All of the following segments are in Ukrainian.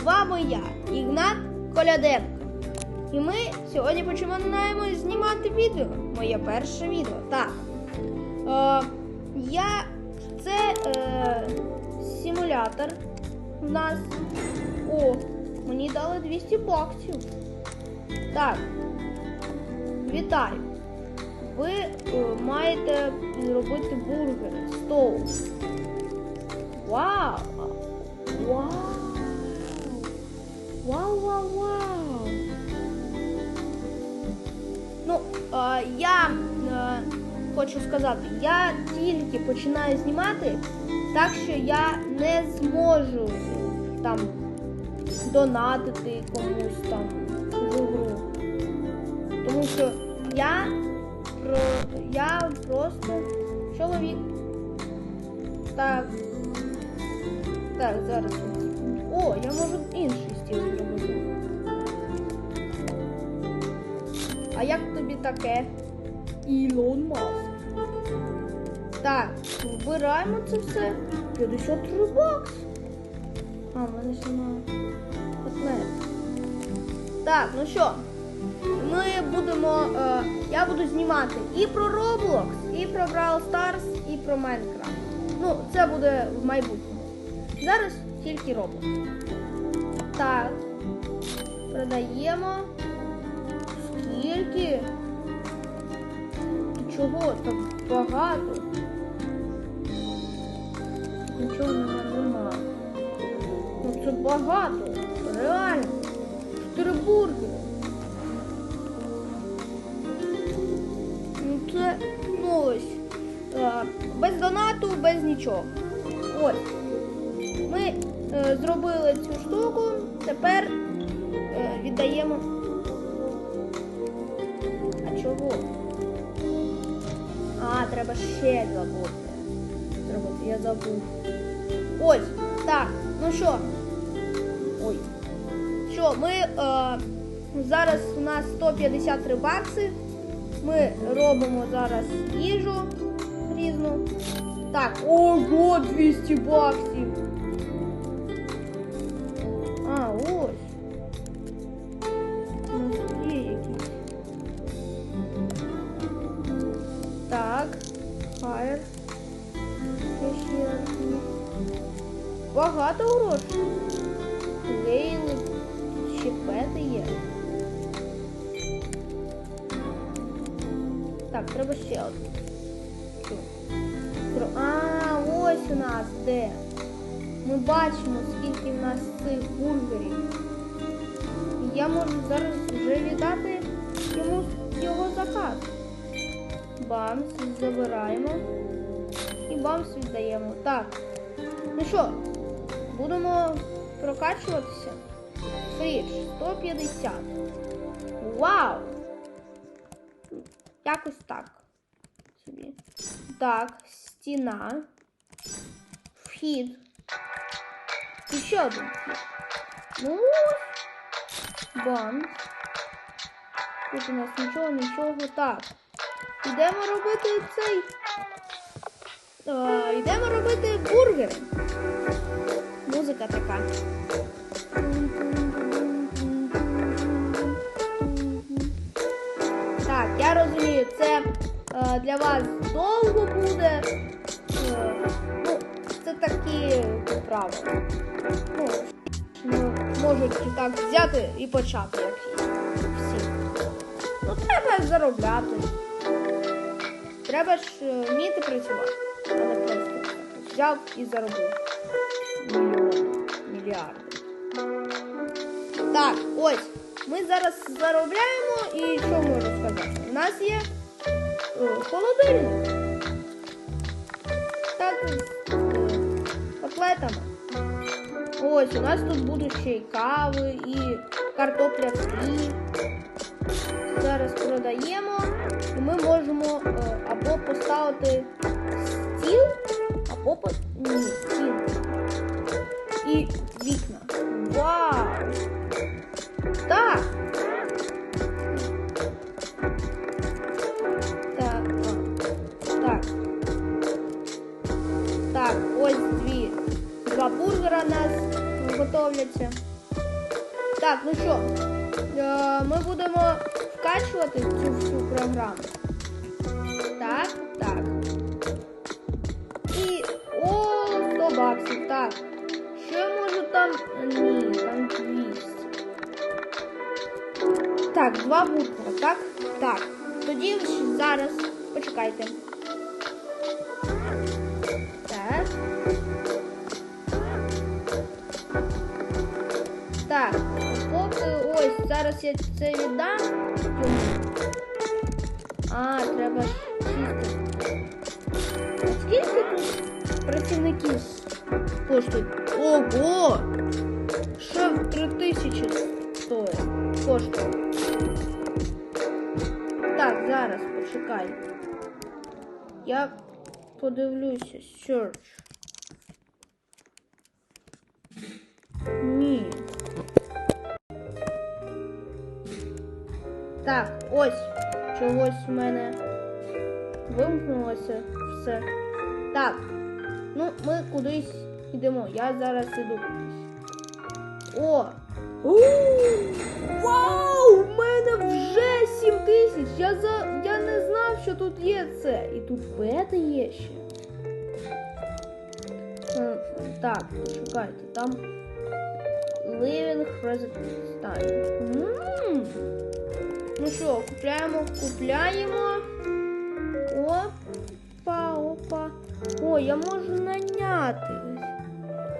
З вами я, Ігнат Коляденко. І ми сьогодні починаємо знімати відео. Моє перше відео. Так. Е, я. Це е, симулятор у нас. О, мені дали 200 баксів. Так. Вітаю. Ви е, маєте зробити бургери. Стол. Вау! Вау! Вау, вау, вау! Ну, е, я е, хочу сказати, я тільки починаю знімати, так що я не зможу там донатити комусь там в гру. Тому що я про я просто чоловік. Так. Так, зараз. О, я можу інший стіл зробити. А як тобі таке? Ілон Маск. Так, вбираємо це все. 53 бакс. А, в мене ж немає. Так, ну що? Ми будемо. Е, я буду знімати і про Roblox, і про Brawl Stars, і про Minecraft. Ну, це буде в майбутньому. Зараз тільки Roblox. Так. Продаємо. Скільки? Чого так багато? Нічого нема, нема. Ну це багато. Реально. Чотири бургери. Ну це ну ось. Без донату, без нічого. Ось. Ми зробили цю штуку, тепер е, віддаємо. А чого? А, треба ще два бургери зробити, я забув. Ось, так, ну що? Ой. Що, ми е, зараз у нас 153 бакси. Ми робимо зараз їжу різну. Так, ого, 200 баксів. Багато грошей. Лейли, є. Так, треба ще одну. А, ось у нас де. Ми бачимо, скільки в нас цих бургерів. І я можу зараз вже віддати йому його заказ. Бамс, забираємо. І бамс віддаємо. Так. Ну що, будемо прокачуватися. Фріж 150. Вау! Якось так. Собі. Так, стіна. Вхід. І ще один вхід. Ну ось. Бан. Тут у нас нічого, нічого. Так. Йдемо робити цей. Йдемо робити бургери. Музика така. Так, я розумію, це е, для вас довго буде. Е, ну, це такі правила. Ну, ну, можуть так взяти і почати, як всі. Ну, треба заробляти. Треба ж е, вміти працювати, взяв і заробив. Мільярди. Так, ось. Ми зараз заробляємо і що можу сказати? У нас є е, холодильник. Так, котлетами. Ось, у нас тут будуть ще й кави, і картопля фрі. Зараз продаємо. І ми можемо е, або поставити стіл, або. Ні, У нас готовляться. Так, ну що, е, ми будемо вкачувати цю всю програму. Так, так. І о, 100 баксів, так. Що я можу там? Ні, там 200. Так, два бункера, так? Так. Тоді зараз. Почекайте. Зараз я це віддам. А, треба чистити. Скільки тут працівників коштують? Ого! Три тисячі стоїть. Коштує. Так, зараз почекай. Я подивлюся. Search. Так, ось чогось в мене вимкнулося все. Так. Ну, ми кудись йдемо. Я зараз іду кудись. О! У, Вау! У мене вже 7 тисяч! Я за. Я не знав, що тут є це. І тут бета є ще. Так, чекайте, там Living Residence Time. Ну що, купляємо, купляємо. Опа, опа. О, я можу наняти.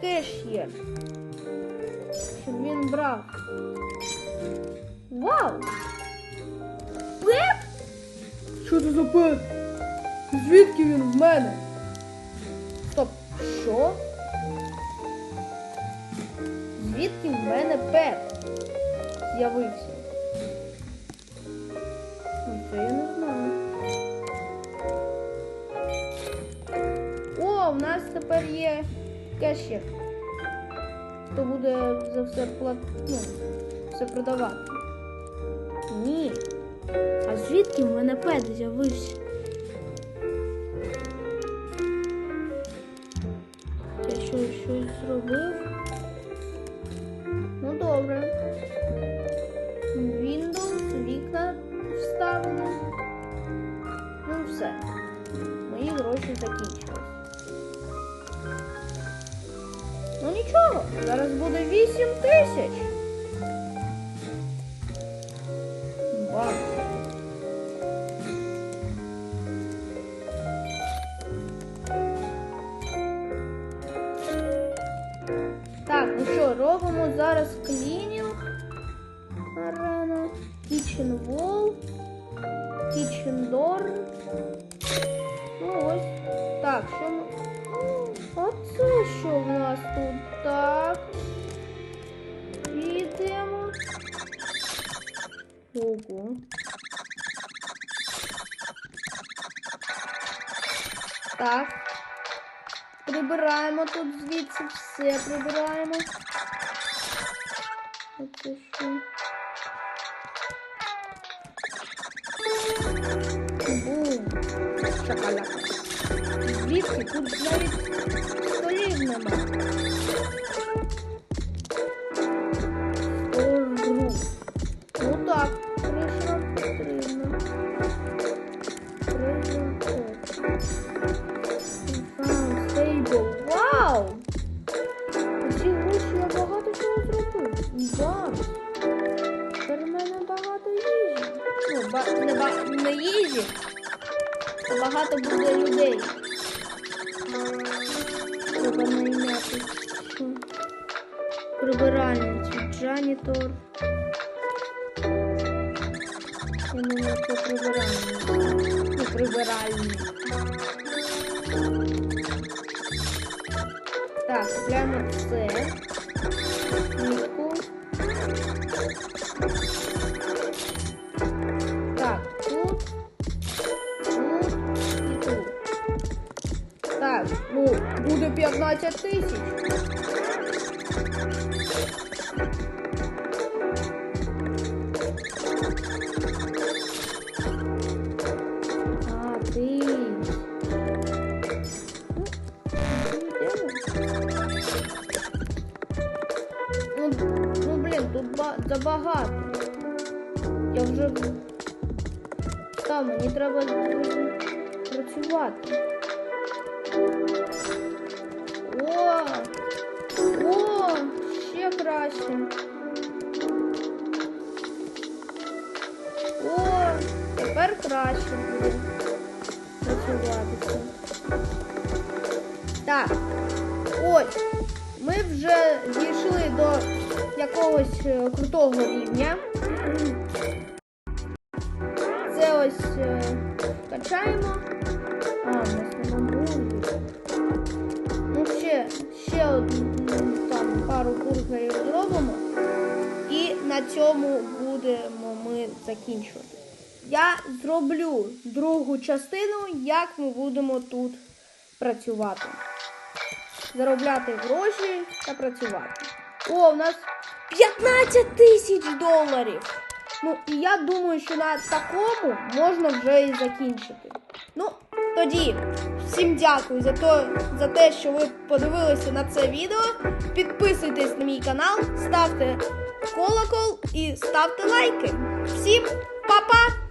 Кеш є. Щоб він брав. Вау! Пеп? Що це за пеп? Звідки він в мене? Стоп, що? Звідки в мене пеп? З'явився. Тепер є кешер. Хто буде за все плат... ну, все продавати. Ні. А звідки в мене пет з'явився? Я що, щось зробив? Ну добре. Windows, вікна вставлено. Ну все. Мої гроші закінчились. зараз буде 8 тисяч. Баксів. Так, ну що, робимо зараз клінінг. Арена. Kitchen wall. Kitchen door. Ну ось. Так, що ми. А це що Так. Прибираємо тут звідси все прибираємо. Що? Бум. Шоколад. Звідси тут навіть Прибиральницю, джанітор. І мене по. Ну, прибиральник. Так, прямо це. 15 тисяч. А, ти. Ну, Ну, ну блін, тут заба- забагато. Я вже. Там, мені треба працювати. Краще. О! Тепер краще буде працюватися. Так. Ось. Ми вже дійшли до якогось е, крутого рівня. На цьому будемо ми закінчувати. Я зроблю другу частину, як ми будемо тут працювати. Заробляти гроші та працювати. О, у нас 15 тисяч доларів. Ну, і я думаю, що на такому можна вже і закінчити. Ну, тоді всім дякую за, то, за те, що ви подивилися на це відео. Підписуйтесь на мій канал, ставте колокол і ставте лайки. Всім па-па!